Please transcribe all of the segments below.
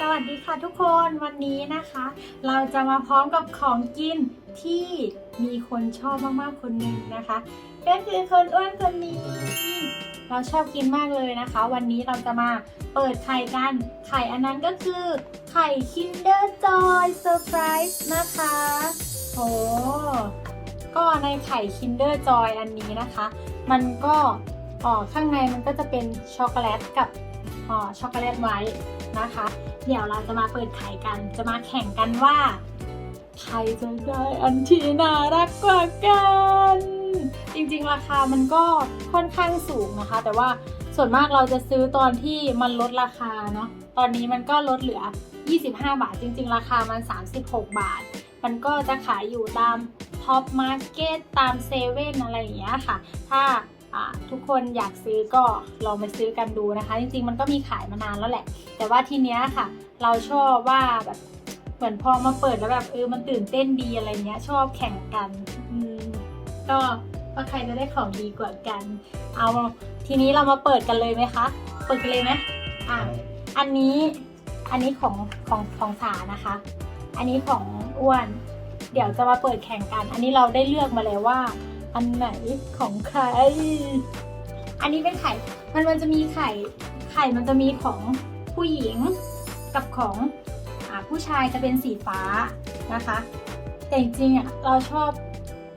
สวัสดีค่ะทุกคนวันนี้นะคะ เราจะมาพร้อมกับของกินที่มีคนชอบมากๆคนหนึ่งนะคะก็คือคนอ้วนคนนี้ เราชอบกินมากเลยนะคะ วันนี้เราจะมาเปิดไข่กัน ไข่อันนั้นก็คือไข่ Kinder Joy Surprise นะคะโอ้ก็ในไข่ Kinder Joy อันนี้นะคะ มันก็อ๋อข้างในมันก็จะเป็นช็อกโกแลตกับ อ๋อช็อกโกแลตไว้นะคะ เดี๋ยวเราจะมาเปิดไข่กัน จะมาแข่งกันว่า ใครจะได้อันที่น่ารักกว่ากัน จริงๆ ราคามันก็ค่อนข้างสูงนะคะ แต่ว่าส่วนมากเราจะซื้อตอนที่มันลดราคาเนาะ ตอนนี้มันก็ลดเหลือ 25 บาท จริง ๆ ราคามัน 36 บาท มันก็จะขายอยู่ตามท็อปมาร์เก็ตตามเซเว่นอะไรอย่างเงี้ยค่ะ ถ้า ทุกคนอยากซื้อก็ลองไปซื้อกันดูนะคะ จริงๆมันก็มีขายมานานแล้วแหละ แต่ว่าทีเนี้ยค่ะ เราชอบว่าแบบเหมือนพอมาเปิดแล้วแบบเออมันตื่นเต้นดีอะไรเงี้ยชอบแข่งกันอืมก็ว่าใครจะได้ของดีกว่ากัน เอาทีนี้เรามาเปิดกันเลยไหมคะ เปิดกันเลยไหมอะอันนี้อันนี้ของของของสานะคะ อันนี้ของอ้วน เดี๋ยวจะมาเปิดแข่งกัน อันนี้เราได้เลือกมาแล้วว่า อันไหนของใคร อันนี้เป็นไข่ มันมันจะมีไข่ ไข่มันจะมีของผู้หญิงกับของอผู้ชายจะเป็นสีฟ้านะคะ แต่จริงๆอะเราชอบ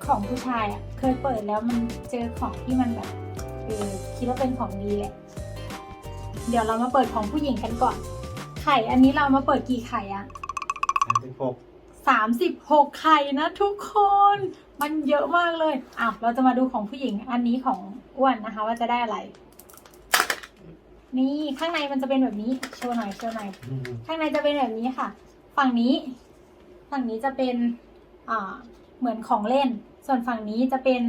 ของผู้ชายอะเคยเปิดแล้วมันเจอของที่มันแบบเออคิดว่าเป็นของดีแหละ เดี๋ยวเรามาเปิดของผู้หญิงกันก่อน ไข่อันนี้เรามาเปิดกี่ไข่อะสามสิบหก สามสิบหกไข่นะทุกคน มันเยอะมากเลยอ้าวเราจะมาดูของผู้หญิงอันนี้ของอ้วนนะคะ ว่าจะได้อะไร นี่ข้างในมันจะเป็นแบบนี้โชว์หน่อยโชว์หน่อยข้างในจะเป็นแบบนี้ค่ะ ฝั่งนี้ฝั่งนี้จะเป็นอ่าเหมือนของเล่น ส่วนฝั่งนี้จะเป็น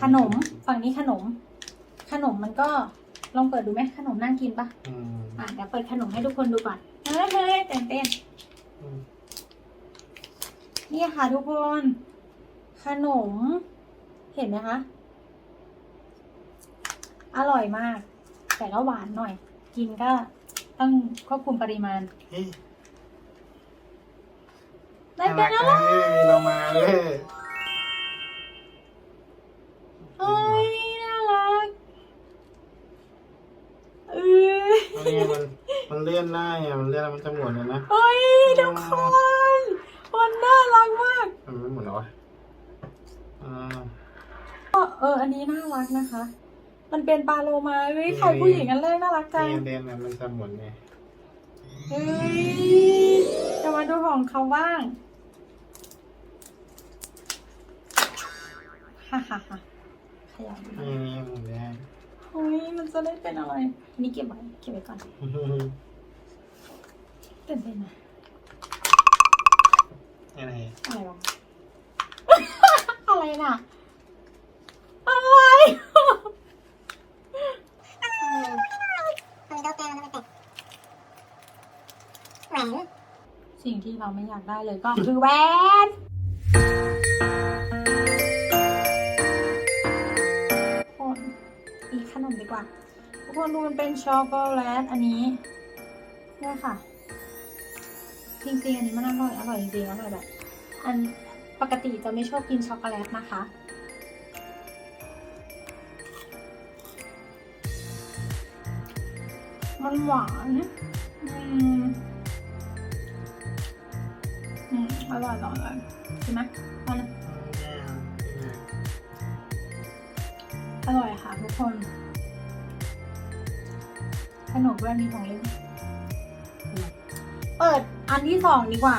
ขนม ฝั่งนี้ขนม ขนมมันก็ลองเปิดดูไหมขนมน่ากินปะอืมอะเดี๋ยวเปิดขนมให้ทุกคนดูก่อนเฮ้ยเฮ้ยเต้นเต้น อืมนี่ค่ะทุกคน ขนม เห็นไหมคะ อร่อยมาก แต่ก็หวานหน่อย กินก็ต้องควบคุมปริมาณเฮ้ยไม่เป็นอะไรน่ารักเลยเรามาเลยเอ้ยน่ารักเอ้ยอันนี้มันมันเลื่อนได้อะมันเลื่อนแล้วมันจะหมุนเลยนะเอ้ยทุกคนมั นน่ารักมากมันไม่หมุนเหรอวะอ่าเออ อันนี้น่ารักนะคะ มันเป็นปลาโลมาเฮ้ยไข่ผู้หญิงอันแรกน่ารักจังนี่เด่นอะมันจะหมุนไงเฮ้ยจะมาดูของเขาบ้าง ฮ่าฮ่าฮ่าขยับดูนี่นี่หมุนได้เฮ้ยมันจะได้เป็นอะไรอันนี่เก็บไว้เก็บไว้ก่อน ตื่นเต้นนะ อะไร อะไรวะ อะไรน่ะ อะไรแหวน สิ่งที่เราไม่อยากได้เลยก็คือแหวน คนอีกขนมดีกว่า ทุกคนดูมันเป็นช็อกโกแลตอันนี้เนี่ยค่ะ จริงๆอันนี้มันอร่อยอร่อยจริงๆอร่อยแบบอันปกติจะไม่ชอบกินช็อกโกแลตนะคะ มันหวานอืมอืมอร่อยอร่อยอร่อยใช่ไหมเอาเลยอร่อยค่ะทุกคน ขนมด้วยมีของเล่น เปิด อันที่สองดีกว่า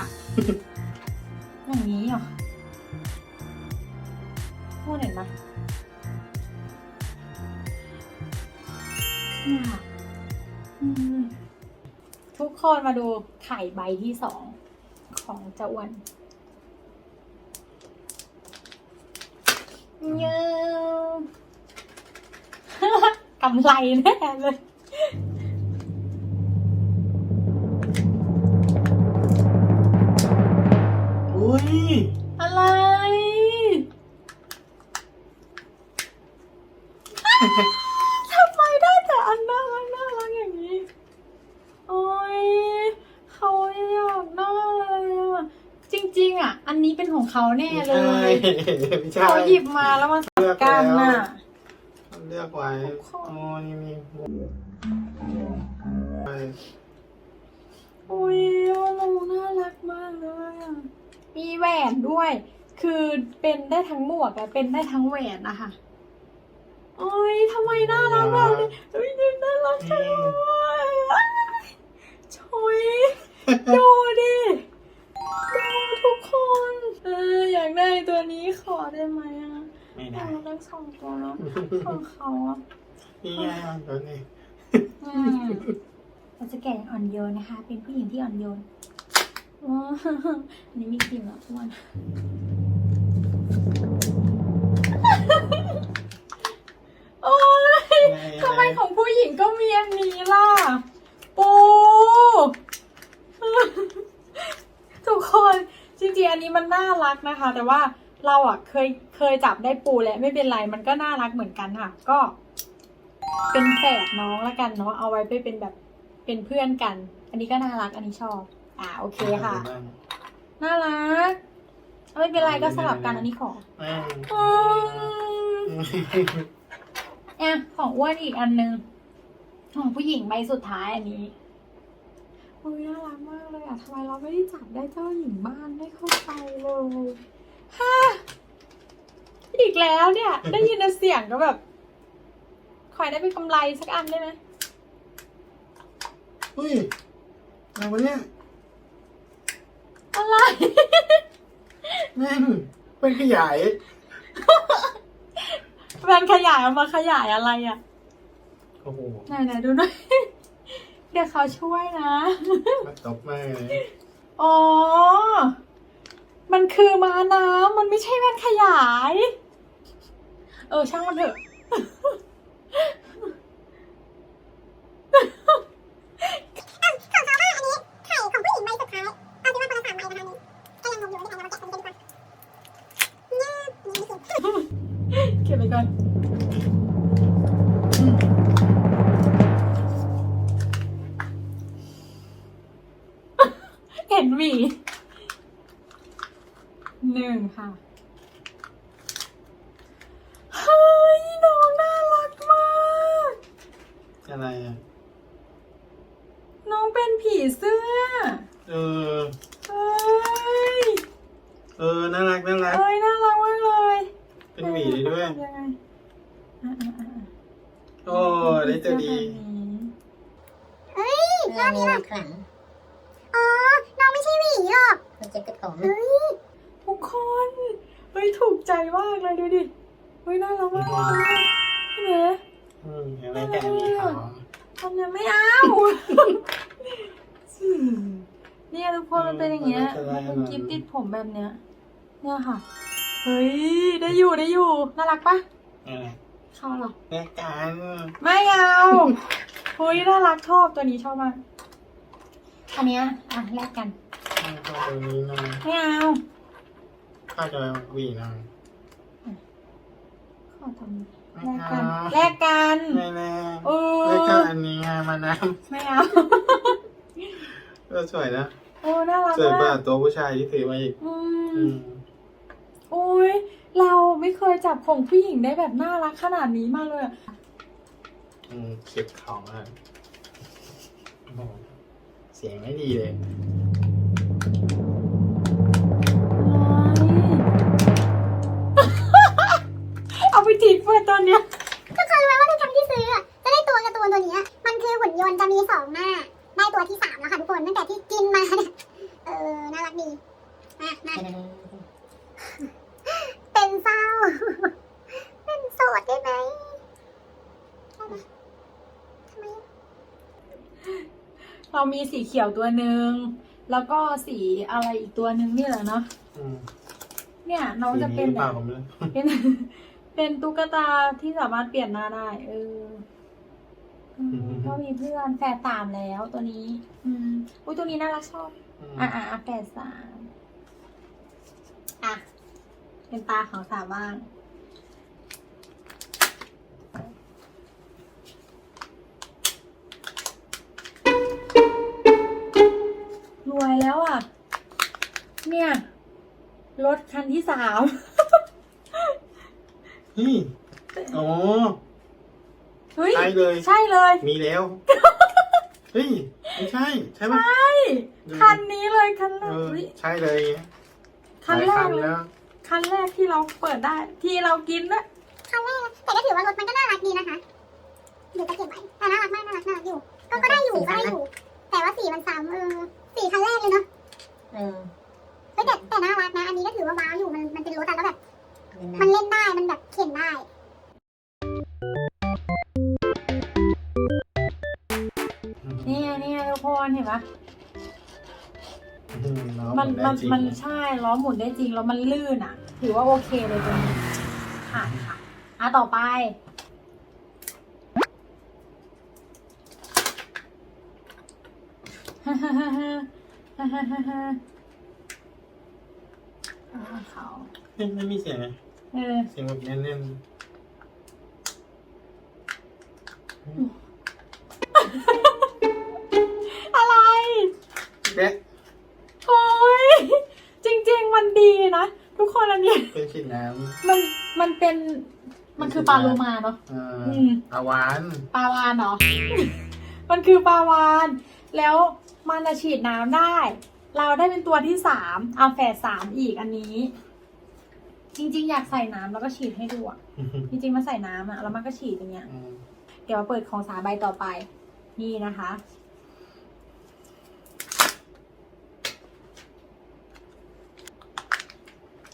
อย่างนี้เหรอพูดเห็นไหมเนี่ยค่ะอืมทุกคนมาดูไข่ใบที่สองของเจ้าอ้วนเยอะกำไรแน่เลย เขาแน่ไม่เลใช่ยไม่ใช่เขาหยิบมาแล้วมาสับกันน่ะ เลือกไว้ทุกคนโอ้นี่มีไปอุ้ยโอ้โหน่ารักมากเลยอะมีแหวนด้วย คือเป็นได้ทั้งหมวกอะเป็นได้ทั้งแหวนนะคะโอ้ยทำไมน่ารักแบบนี้เอ้ยน่ารักจังเลยอ้ายช่วยดูดิดู ได้ไหมอะไม่อได้ยากได้สองตัวแล้วของเขาอะนี่ไงมันตัวนี้อืมเราจะแก่อย่างอ่อนโยนนะคะ เป็นผู้หญิงที่อ่อนโยนอ๋ออันนี้มีกลิ่นเหรอทุกคนโอ้ยทำไมของผู้หญิงก็มีอันนี้ล่ะ ปูทุกคนจริงๆอันนี้มันน่ารักนะคะ แต่ว่า เราอะเคยเคยจับได้ปูแล้วไม่เป็นไรมันก็น่ารักเหมือนกันค่ะ ก็ เป็นแฝดน้องละกันเนาะเอาไว้ไปเป็นแบบเป็นเพื่อนกัน อันนี้ก็น่ารักอันนี้ชอบ อ่าโอเคค่ะ น่ารักเอาไม่เป็นไรก็สลับกันอันนี้ขออืมอืมอะของอ้วนอีกอันนึงของผู้หญิงใบสุดท้ายอันนี้โอ้ยน่ารักมากเลยอะทำไมเราไม่ได้จับได้เจ้าหญิงบ้านไม่เข้าใจเลย ฮ่าอีกแล้วเนี่ย ได้ยินแต่เสียงก็แบบขอให้ได้เป็นกำไรสักอันได้ไหมเฮ้ยอะไรวะเนี่ยอะไร แม่งเป็นขยาย แฟนขยายเอามาขยายอะไรอะโอ้โหไหนไหนดูหน่อย เดี๋ยวเขาช่วยนะ มาตบมากเลย อ๋อ มันคือม้าน้ำมันไม่ใช่แว่นขยาย เออ ช่างมันเถอะของเขาว่าอันนี้ ค่ะ เฮ้ย น้องน่ารักมาก อะไรอะ น้องเป็นผีเสื้อ เออ เอ้ย เออ น่ารัก น่ารัก เอ้ย น่ารักมากเลย เป็นหวีได้ด้วย ยังไงอะอะอะอะ โอ้ได้ตัวดี เฮ้ย เรื่องนี้มันขลัง อ๋อ น้องไม่ใช่หวีหรอก มันเจ็บกระผม เฮ้ย ทุกคน เฮ้ย ถูกใจมากเลยดูดิ เฮ้ย น่ารักมากเลยใช่ไหม อืมอะไรกันอันนี้ขอ ทำยังไม่เอาเนี่ยทุกคนมันเป็นอย่างเงี้ย มันเป็นกิฟต์ติดผม แบบเนี้ย เนี่ยค่ะ เฮ้ย ได้อยู่ได้อยู่ น่ารักปะอะไรชอบเหรอแลกกันไม่เอาเฮ้ยน่ารักชอบตัวนี้ชอบมาก อันเนี้ยอะแลกกันเข้าตัวนี้หน่อยไม่เอาเข้าตัวหวีหน่อยขอทำไม่แลกเอากันแลกกันไม่แลกเออแล้วก็อันนี้ไงมาน้ไม่เอาำก็สวยนะ โอ้น่ารักสวยกมาว่ากตัวผู้ชายที่ซื้อมาอีก อือืมมโอ้ยเราไม่เคยจับของผู้หญิงได้แบบน่ารักขนาดนี้มาเลยอะอืมเก็บของอะโอ้โหเสียงไม่ดีเลย เอาไปทิ้งเพื่อนตอนเนี้ยทุกคนรู้ไหมว่าทุกครั้งที่ซื้ออะจะได้ตัวการ์ตูนตัวเนี้ยมันคือหุ่นยนต์จะมีสองหน้า ได้ตัวที่สามแล้วค่ะทุกคนตั้งแต่ที่กินมาเนี่ยเออน่ารักดีมามาเป็นเศร้า เป็นโสดได้ไหมได้ไหมทำไมเรามีสีเขียวตัวหนึ่งแล้วก็สีอะไรอีกตัวหนึ่งนี่แหละเนาะอืมเนี่ยน้องจะเป็นสีหรือแบเปล่าบผมเลยเป็น เป็นตุ๊กตาที่สามารถเปลี่ยนหน้าได้เอออืมก็มีเพื่อนแฝดสามแล้วตัวนี้ อืมอุ้ยตัวนี้น่ารักชอบ อืมอะอะอะแฝดสามอะ เป็นตาของสาวบ้างรวยแล้วอะ เนี่ย รถคันที่สามนี่อ๋อเฮ้ย ใช่เลย ใช่เลย มีแล้ว เฮ้ยไม่ใช่ ใช่ปะ ใช่คันนี้เลยคันแรเอกอเฮ้ยใช่เลยคันแรหลายกเลย แล้วคันแรกที่เราเปิดได้ที่เรากินด้วยคันแรกแต่ก็ถือว่ารถมันก็น่ารักดีนะคะเดี๋ยวจะเก็บไว้แต่น่ารักมากน่ารักน่ารักอยู่ ก็ก็ได้อยู่ก็ได้อยู่ แต่ว่าสีมันซ้ำเออสีคันแรกเลยเนาะเออเฮ้ยแต่แต่น่ารักนะ อันนี้ก็ถือว่าว้าวอยู่มันมันเป็นรถอะแล้วแบบเป็มันนเล่นได้มันแบบเข็นได้ ไงนี่ไงทุกคนเห็นปะอืล้อมันหมันได้จริงมันใช่ล้อหมุนได้จริงแล้วมันลื่นอะ ถือว่าโอเคเลยตัวนี้ผ่านค่ะอะต่อไป ฮ่าฮ่าฮ่าฮ่าฮ่าฮ่าฮ่าฮ่าอ่าเขาเฮ้ยไม่มีเสียงไงเออเสียงแบบแน่นอะไร ๆแบ๊ะโอ้ยจริง ๆ มันดีนะ ทุกคนอันเนี้ยเป็นฉีดน้มันมันเป็นมันคือปลาโลมาเนาะำอ่าอืมอาวานปลาวานเหรอ มันคือปลาวาน แล้วมันจะฉีดน้ำได้ เราได้เป็นตัวที่สามเอาแฝดสามอีกอันนี้ จริง ๆ อยากใส่น้ำแล้วก็ฉีดให้ดูอะจริงๆมันใส่น้ำอะแล้วมันก็ฉีดอย่างเงี้ย อืมเดี๋ยวมาเปิดของสาใบต่อไป นี่นะคะ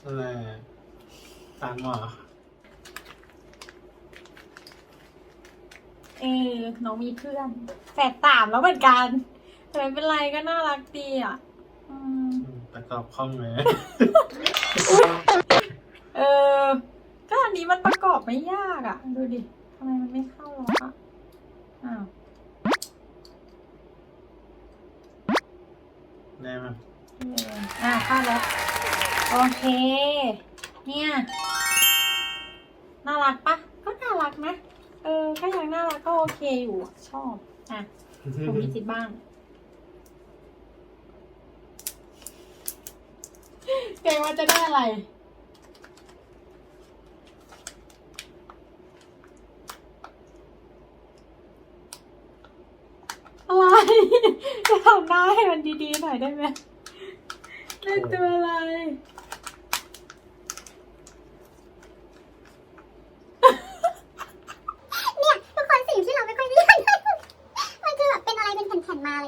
อะไรตามหรอเออน้องมีเพื่อนแฝดสามแล้วเหมือนกันแต่ไม่เป็นไรก็น่ารักดีอะอืมอืมประกอบคล่องเลยเออ ก็อันนี้มันประกอบไม่ยากอะ่ะ ดูดิทำไมมันไม่เข้าล็อกอะอ้าวได้ไหมเอออ่าเข้าแล้ว โอเค เนี่ย น่ารักปะ ก็น่ารักนะ เออถ้ายังน่ารักก็โอเคอยู่อะชอบ อะผมมีจิตบ้างเกรงว่าจะได้อะไรอะไรจะทำหน้าให้มันดีๆหน่อยได้ไหมเล่นตัวอะไร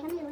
I'm gonna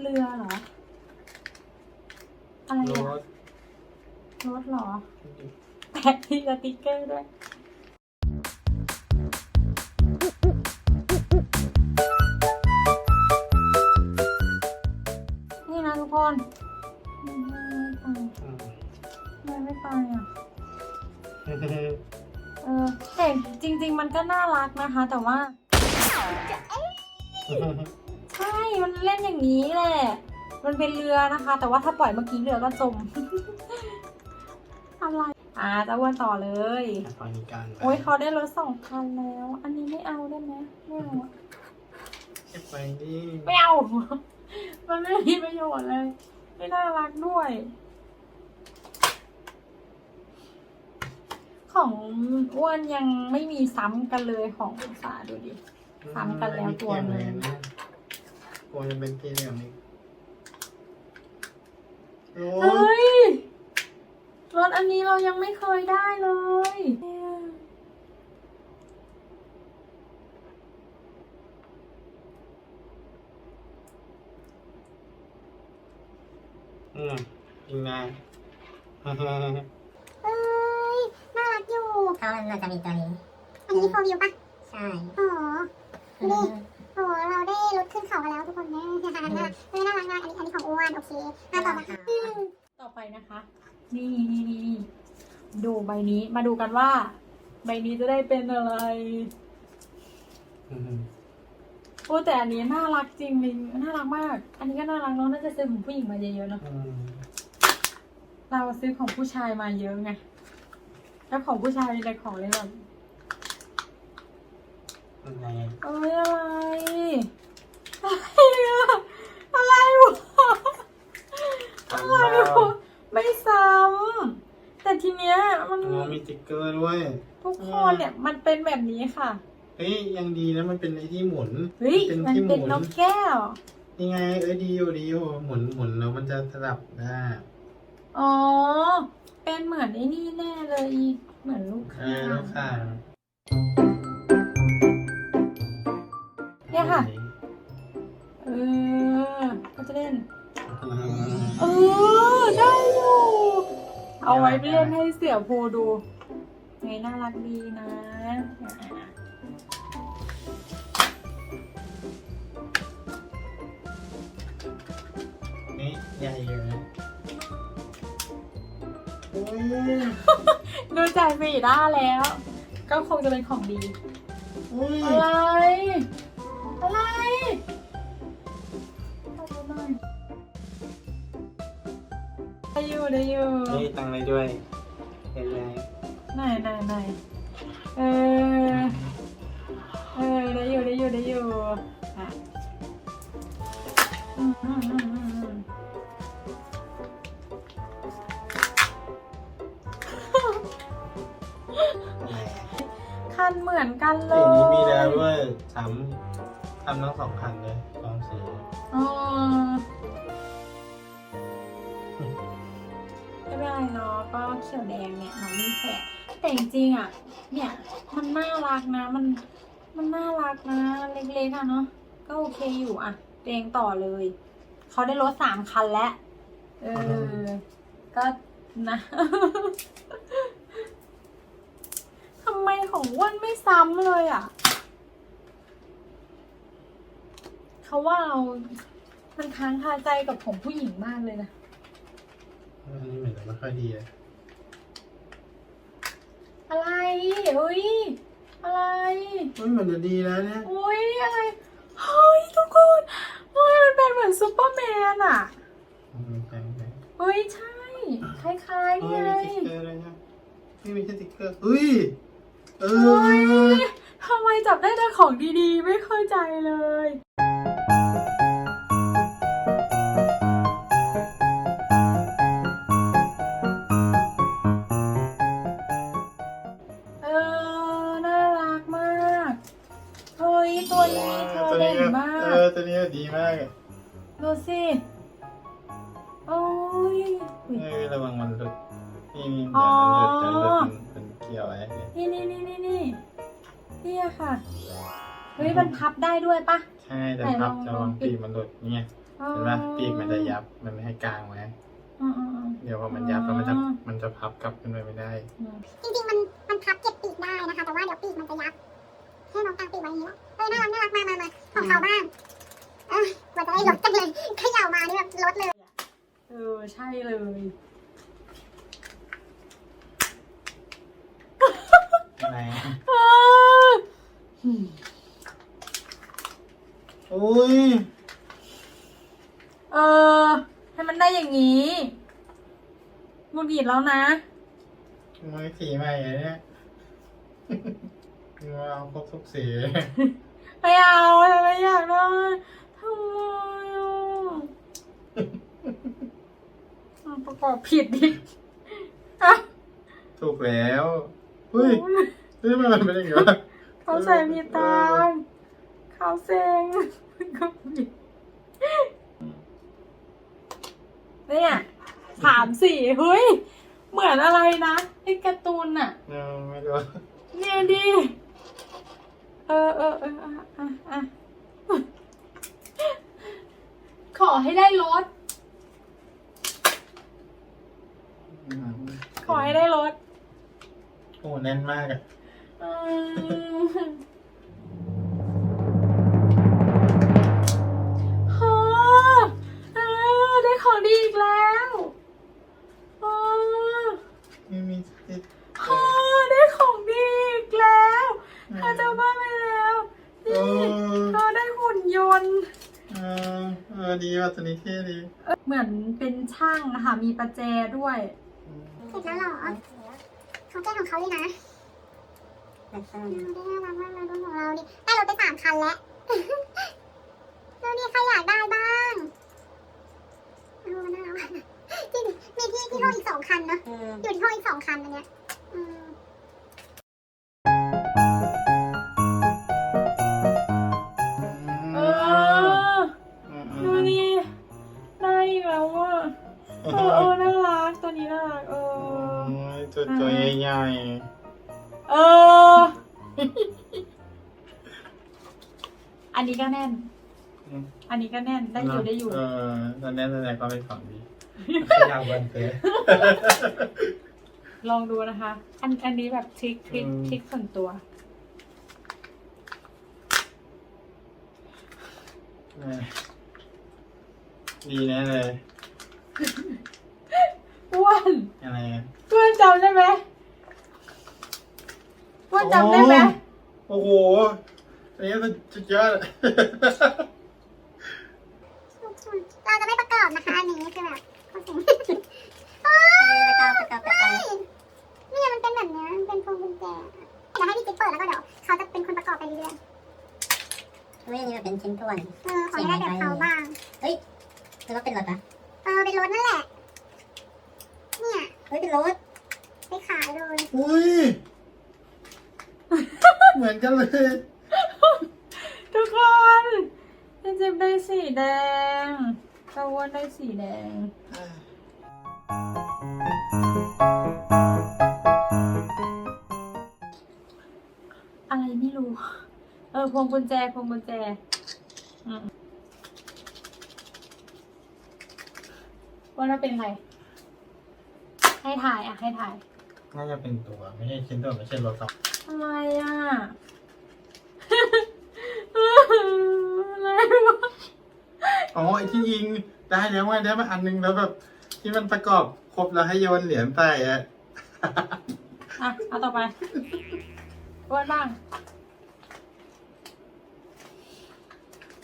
เรือเหรอ อะไรรอะถรถเหรอ แปะที่สติกเกอร์ด้วย นี่นะทุกคนไม่ไปอืมทำไมไม่ไปอะ เออแต่จริง ๆ มันก็น่ารักนะคะ แต่ว่าใช่มัน เล่นอย่างนี้แหละ มันเป็นเรือนะคะ แต่ว่าถ้าปล่อยเมื่อกี้เรือก็จม อะไร อ่าจะวนต่อเลยฟังนิการโอ้ยเขาได้รถสองคันแล้ว อันนี้ไม่เอาได้ไหมไม่เอาอะเก็บไปดิไม่เอา มันไม่มีประโยชน์เลย ไม่น่ารักด้วย ของอ้วนยังไม่มีซ้ำกันเลยของอุตสาห์ดูดิ ซ้ำกันแล้วตัวหนึ่งก ควรจะเป็นสีเหลืองอีกโอ้เฮ้ยรถอันนี้เรายังไม่เคยได้เลยอืมยิงไหมเอ้ย น่ารักยูเขาน่าจะมีตัวนี้ อันนี้โฟวิวปะใช่อ๋อหดู โอ้เราได้รถขึ้นเขากันแล้วทุกคนเนี่ยน่ารักน่ารักเออน่ารักมากอันนี้อันนี้ของอ้วนโอเคมาต่อมาอืมต่อไปนะคะ นี่นี่นี่นี่ดูใบนี้มาดูกันว่า ใบนี้จะได้เป็นอะไรอืมโอ้แต่อันนี้น่ารักจริงลิงน่ารักมาก อันนี้ก็น่ารักเนาะน่าจะซื้อของผู้หญิงมาเยอะๆเนาะอืมเราซื้อของผู้ชายมาเยอะไงแล้วของผู้ชายมีแต่ของเลยแบบ อะไรเอ้ยอะไรอะไรอะอะไรวะอะไรวะไม่ซ้ำแต่ทีเนี้ยมันอ๋อมีติ๊กเกอร์ด้วย ทุกคนเนี่ยมันเป็นแบบนี้ค่ะ เฮ้ยยังดีนะมันเป็นไอ้ที่หมุนเฮ้ยมันเป็นนกแก้วนี่ไงเอ้ยดีอยู่ดีอยู่หมุนหมุนแล้วมันจะสลับได้อ๋อ เป็นเหมือนไอ้นี่แน่เลย เหมือนลูกค้าลูกค้า เออ ได้อยู่ เอาไว้ไปเล่นให้เสี่ยโพดู ไงน่ารักดีนะ นี่ใหญ่อยู่นะโอ้ยดูจากสีหน้าแล้ว ก็คงจะเป็นของดีอุ้ยอะไร อะไร อยู่ได้อยู่นี่ตังเลยด้วยใหญ่ไหนไหนไหนเออเออได้อยู่ได้อยู่ได้อยู่ เล็กๆอะเนาะก็โอเคอยู่อะเรียงต่อเลย เขาได้รถสามคันแล้วเออ ก็นะทำไมของอ้วนไม่ซ้ำเลยอะ เขาว่าเรา มันค้างคาใจกับของผู้หญิงมากเลยนะอันนี้เหมือนจะไม่ค่อยดีเลยอะไร เฮ้ย อะไร มันเหมือนจะดีแล้วเนี่ย อุ้ยอะไร เฮ้ยทุกคนเฮ้ยมันเป็นเหมือนซูเปอร์แมนอะอืมใช่ใช่เฮ้ยใช่ คล้ายๆเฮ้นี่ยไงมีสติ๊กเกอร์เลยนะนี่มีแค่สติ๊กเกอร์เฮ้ย เอเฮ้ยอ ทำไมจับได้แต่ของดีๆ ไม่เข้าใจเลย ยตัวนี้เธอตัวเด่นี้นก็มาเอกอตัวนี้ก็ดีมาก ดูสิ โอ้ยอุ๊ยเออระวังมันหลุดนี่นี่อ๋เดี๋อยวมันหลุดเดี๋ยวมันหลุดมันเกี่ยวอะไรเนี่ยนี่นี่นี่นี่นี่นี่อะค่ะ เฮ้ยมันพับได้ด้วยปะ ใช่แต่ไหนพับลองระวังลองปิปีด กมันหลุดเนี่ยเห็นไหมปีกมันจะยับมันไม่ให้กลางไว้อืมอืมอืมเดี๋ยวพอมันยับแล้วมันจะอ๋อ มันจะพับกลับขึ้นไปไม่ได้อืมจริงๆ มันมันพับเก็บปีกได้นะคะ แต่ว่าเดี๋ยวปีกมันจะยับให้น้องตั้งปีกไว้อย่างนี้แหละ เอ้ยน่ารักน่ารักมามามาของเขาบ้างเอ้ยกว่าจะได้รถจังเลยเขย่ามานี่แบบรถเลย เออ ใช่เลย อะไรเอออืมโอ้ยเออ ให้มันได้อย่างนี้หงุดหงิดแล้วนะมือสีใหม่เลย เนี่ยว้าวครบทุกสีเลยไม่เอาไม่อยากได้ทำไมอะอะประกอบผิดดิอะถูกแล้วเฮ้ยเฮ้ยทำไมมันเป็นอย่างนี้วะเขาใส่มีตังค์เขาเซ็งก็ผิดเนี่ยสามสี่เฮ้ย เหมือนอะไรนะไอ้การ์ตูนอะเออไม่รู้ เนี่ยดิ เออเออเอออะอะอะขอให้ได้รถ ขอให้ได้รถ โอ้แน่นมากอะ อืม มีประแจด้วยเสร็จแล้วเหรอเขาแก้ของเขาเลยนะแล้วก็ดูดิน่ารักมากเลยดูของเราดิได้รถไปสามคันแล้วดูดิใครอยากได้บ้างเออมันน่ารักมากจริงดิมีที่ที่ห้องอีกสองคันเนอะอืมอยู่ที่ห้องอีกสองคันอันเนี้ย เออเออน่ารักตัวนี้น่ารักเออโอ้ยตัวตัวใหญ่เออ อันนี้ก็แน่นๆอืมอันนี้ก็แน่นได้อยู่ได้อยู่ เออตอนนี้ตอนนี้ก็เป็นของดีขยับวันเต้ลองดูนะคะ อันอันนี้แบบทริคทริคอืมทริคส่วนตัวเออดีแน่เลย อ้วนอะไรอะอ้วนจำได้ไหมอ้วนจำได้ไหมโอ้โหอันนี้มันสุดยอด เราจะไม่ประกอบนะคะ อันนี้คือแบบเขาเสียงแล้วก็ประกอบกับกันเนี่ยมันเป็นแบบเนี้ยมันเป็นพวงกุญแจเดี๋ยวให้พี่จิ๊บเปิดแล้วก็เดี๋ยวเขาจะเป็นคนประกอบไปเรื่อยเฮ้ยอันนี้มันเป็นชิ้นส่วนๆเออขอให้ได้แบบเขาบ้างหรือว่าเป็นรถปะ เออเป็นรถนั่นแหละ เนี่ยเฮ้ยเป็นรถไปขายเลยอุ้ย เหมือนกันเลย ทุกคนพี่เจ็บได้สีแดงตะอ้วนได้สีแดง อะไรไม่รู้ เออพวงกุญแจพวงกุญแจอืม ว่าเราเป็นใครให้ถ่ายอะให้ถ่าย น่าจะเป็นตัว ไม่ใช่ชิ้นตัวไม่ใช่รถหรอกอะไรอะ อะไรวะอ๋อไอที่ยิงได้แล้วไงได้มาอันนึงแล้วแบบ ที่มันประกอบครบแล้วให้โยนเหรียญใส่อะ อะเอาต่อไปอ้วนบ้าง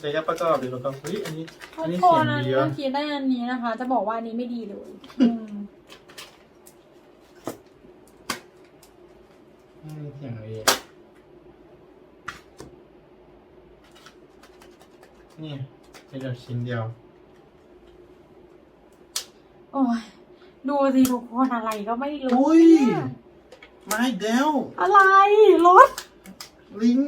เดี๋ยวจะประกอบเดี๋ยวประกอบเฮ้ยอันนี้ทุอันกนี้คเสียนงอันดีนี้วะเมื่อกี้ได้อันนี้นะคะ จะบอกว่าอันนี้ไม่ดีเลยอืมอืมเสียงดีนี่เป็นแบบชิ้นเดียวโอ้ยดูสิทุกคนอะไรก็ไม่รู้อุ้ยเนี่ยมาอีกแล้วอะไรรถลิง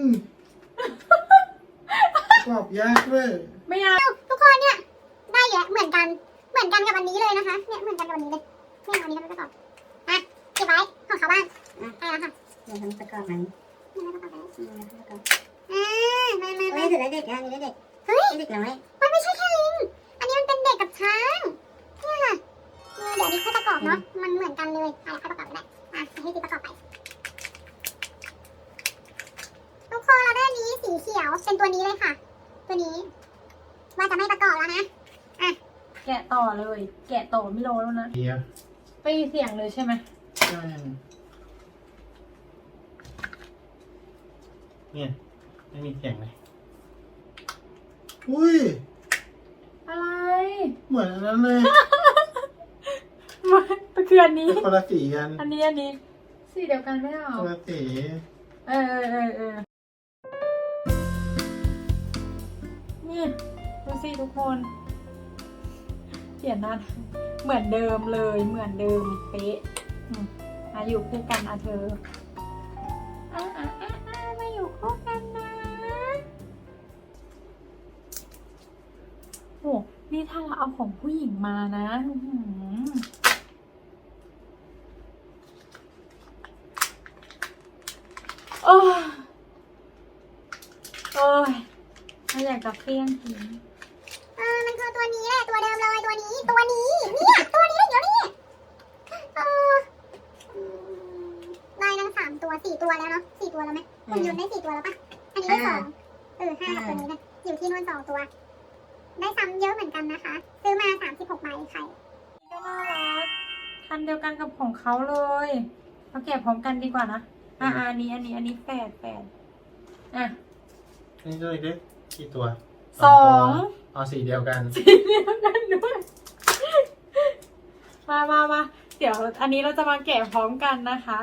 ประกอบยากด้วยไม่เอาทุกคนเนี่ยได้แยะเหมือนกันเหมือนกันกับวันนี้เลยนะคะเนี่ยเหมือนกันกับวันนี้เลยเนี่ยวันนี้ก็ไม่ประกอบอะเก็บไว้ของเขาบ้างอะได้แล้วค่ะเดี๋ยวฉันประกอบมันไม่ได้ประกอบแล้วอืมแล้วก็ประกอบอ่ามามาเฮ้มายถือได้เด็กนะนี่ได้เด็กเฮ้ยเด็กน้อยมันไม่ใช่แค่ลิงอันนี้มันเป็นเด็กกับช้างเนี่ยค่ะเออเดี๋ยวนี้ค่อยประกอบเนาะมันเหมือนกันเลยอะค่อยประกอบก็ได้อะให้พี่ประกอบไปทุกคนเราได้อันนี้สีเขียวเป็นตัวนี้เลยค่ะ ตัวนี้ ว่าจะไม่ประกอบแล้วนะแกะต่อเลย แกะต่อไม่รอแล้วนะ เดียวไปเสียงเลยใช่ไหมใช่เนี่ยไม่มีเสียงเลย อุ้ย อะไรเหมือนอันนั้นเลยมันคืออันนี้ เป็นคนละสีกันอันนี้อันนี้สีเดียวกันไม่เอาคนละสี เออเออเออเออ ดูสิทุกคนเขียนหน้าเหมือนเดิมเลยเหมือนเดิมเป๊ะมอะอยู่คู่กันอะเธออะอะอะอะมาอยู่คู่กันนะโอ้นี่ถ้าเราเอาของผู้หญิงมานะโอ้ยโอ้ย เราอยากจะเคลี้ยงทิ้งเออมันคือตัวนี้แหละตัวเดิมเลยตัวนี้ ตัวนี้เนี่ยตัวนี้เดี๋ยวนี้ได้ทั้งสามตัวสี่ตัวแล้วเนาะสี่ตัวแล้วไหมคุณยนต์ได้สี่ตัวแล้วปะอันนี้ได้สองเออห้าตัวนี้นะอยู่ที่นวนสองตัว ได้ซ้ำเยอะเหมือนกันนะคะ ซื้อมาสามสิบหกใบไข่ก็น่ารักทันเดียวกันกับของเขาเลยเราเกะพร้อมกันดีกว่านะอ่าอันนี้อันนี้อันนี้แปดแปดอะนี่เลยดิ กี่ตัวสอง ตัวเอาสีเดียวกันเดียวกันด้วย มามามาเดี๋ยวอันนี้เราจะมาแกะพร้อมกันนะคะ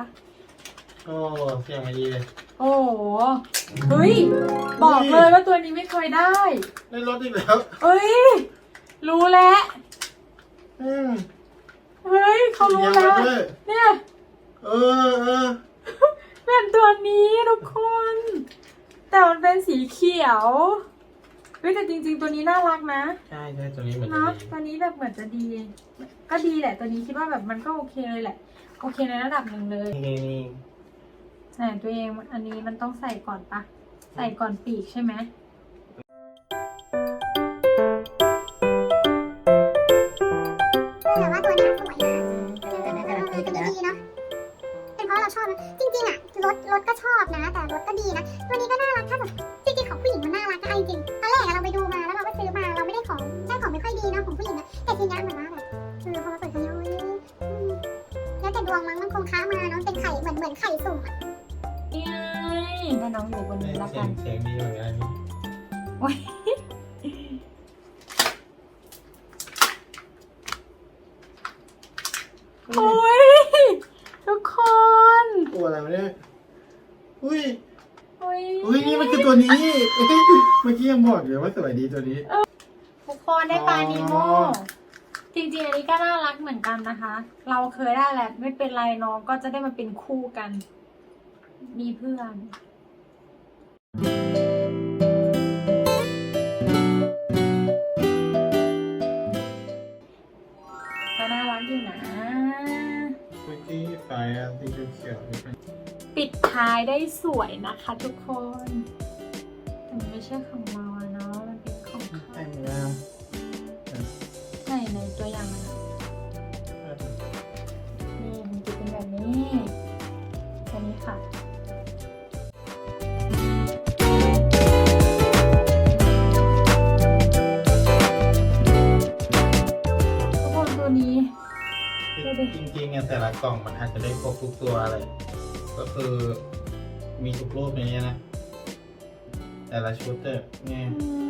โอ้เสียงมาดีเลยโอ้โหเฮ้ย บอกเลยว่าตัวนี้ไม่เคยได้ ได้รถอีกแล้วเอ้ย รู้แล้ว อืมเฮ้ย เขารู้สีแล้ยวกันด้วยเนี่ย เออเออเป็นตัวนี้ทุกคน แต่มันเป็นสีเขียวเฮ้ยแต่จริง ๆ ตัวนี้น่ารักนะใช่ใช่ตัวนี้เหมือนจะเนาะดีตัวนี้แบบเหมือนจะดี ก็ดีแหละ ตัวนี้คิดว่าแบบมันก็โอเคเลยแหละ โอเคในระดับหนึ่งเลยนี่นี่แต่ตัวเองอันนี้มันต้องใส่ก่อนปะใส่ก่อนปีกใช่ไหมแต่ว่าตัวนี้สวยนะแต่น่าจะรักเอดีอกันตัวนะนี้ดีเนาะ เป็นเพราะเราชอบนะจริงๆอะ รถรถก็ชอบนะ แต่รถก็ดีนะ ตัวนี้ก็น่ารักถ้าแบบจริงๆของผู้หญิงมันน่ารักก็เอาจริงๆตอนแรกอะเราไปดูมาแล้วเราก็ซื้อมาเราไม่ได้ของได้ของไม่ค่อยดีนะของผู้หญิงนะแต่ทีเนี้ยเหมือนว่าแบบเออพอมาเปิดตัวนี้โอ้ยอืมแล้วแต่ดวงมั้งมันคงค้ามาเนาะเป็นไข่เหมือนเหมือนไข่สุ่มอะนี่ไงถ้าน้องอยู่บนนี้แล้วเสีกัยนงเสียงดีเหมือนกันนี่โอ้ย โอ้ย ทุกคน ตัวอะไรวะเนี่ยอุ้ย โอ้ย อุ้ยนี่มันคือตัวนี้ เอ้ยเมื่อกี้ยัง บอกอยู่ว่าสวยดีตัวนี้ ทุกคนได้ปลานิโมอ๋อจริงๆ อันนี้ก็น่ารักเหมือนกันนะคะ เราเคยได้แหละไม่เป็นไรน้องก็จะได้มาเป็นคู่กัน มีเพื่อนก็น่ารักอยู่นะ เมื่อกี้ไฟอะสีเขียวๆนี่เป็นปิดท้ายได้สวยนะคะทุกคนแต่มันไม่ใช่ของเรา ของเขาแต่งงานไหนในตัวอย่างมันอะนี่มันจะเป็นแบบนี้อันนี้ค่ะ ทุกคนตัวนี้จริงๆอะแต่ละกล่องมันอาจจะได้ครบทุกตัวอะไรก็คือมีทุกรูปในนี้นะ แต่ละชุดเตอร์เนี่ย อืม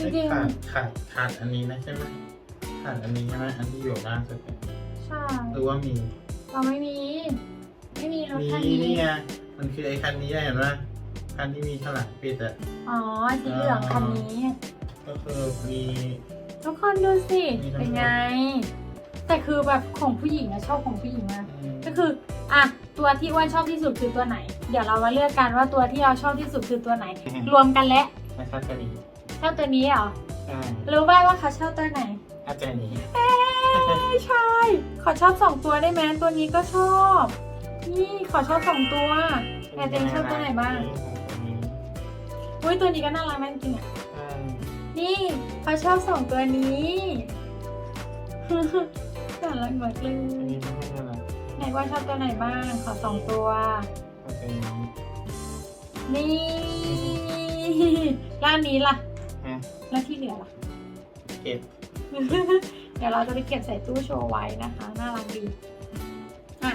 จริงขาดขาดขาดอันนี้นะใช่ไหมขาดอันนี้ใช่ไหมอันที่อยู่หน้าสุดเนี่ยๆใช่หรือว่ามี เราไม่มี ไม่มีรถมีคันนี่นี้ไงมันคือไอ้คันนี้อะเห็นไหมคันที่มีฉลากปิดอะอ๋อสีเหลืองคันนี้ ก็คือมีทุกคนดูสิมีทั้งหมดเป็นไง แต่คือแบบของผู้หญิงอะชอบของผู้หญิงมากอืมก็คืออะตัวที่อ้วนชอบที่สุดคือตัวไหน เดี๋ยวเรามาเลือกกันว่าตัวที่เราชอบที่สุดคือตัวไหน รวมกันแล้วนะครับตัวนี้ ชอบตัวนี้เหรอ ใช่รู้บ้างว่าเขาชอบตัวไหนอาจารย์นี้เอ้ยใช่ขอชอบสองตัวได้ไหมตัวนี้ก็ชอบ นี่ขอชอบสองตัวแต่เจนชอบตัวไหนบ้างอุ้ยตัวนี้ก็น่ารักมากจริงๆอะใช่นี่เขาชอบสองตัวนี้น่ารักมากเลอันยนี้ไม่ใช่อะไรไหนว่าชอบตัวไหนบ้างขอสองตัวก็เป็นนี่แล้วอันนี้ล่ะฮะ แล้วที่เหลือล่ะ เก็บ เดี๋ยวเราจะไปเก็บใส่ตู้โชว์ไว้นะคะ น่ารักดีอะ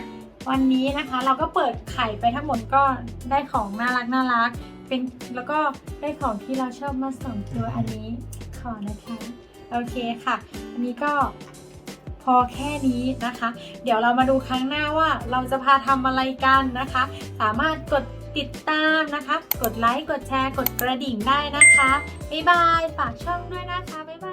วันนี้นะคะเราก็เปิดไข่ไปทั้งหมดก็ได้ของน่ารักน่ารัก เป็นแล้วก็ได้ของที่เราชอบมาสองตัวอันนี้ขอนะคะโอเคค่ะ อันนี้ก็พอแค่นี้นะคะ เดี๋ยวเรามาดูครั้งหน้าว่าเราจะพาทำอะไรกันนะคะ สามารถกด ติดตามนะคะ กดไลค์ กดแชร์ กดกระดิ่งได้นะคะ บ๊ายบาย ฝากช่องด้วยนะคะ บ๊ายบาย